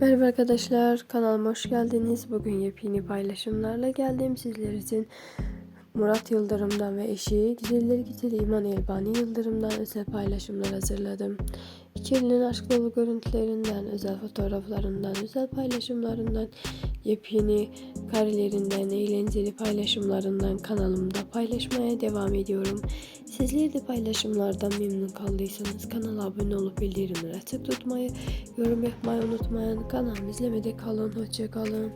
Merhaba arkadaşlar, kanalıma hoş geldiniz. Bugün yepyeni paylaşımlarla geldim sizler için. Murat Yıldırım'dan ve eşi Güzeller Güzeli İman Elbani Yıldırım'dan özel paylaşımlar hazırladım. İkilinin aşk dolu görüntülerinden, özel fotoğraflarından, özel paylaşımlarından, yepyeni karelerinden, eğlenceli paylaşımlarından kanalımda paylaşmaya devam ediyorum. Sizler de paylaşımlardan memnun kaldıysanız kanala abone olup bildirimleri açık tutmayı, yorum yapmayı unutmayın. Kanalımı izlemede kalın. Hoşçakalın.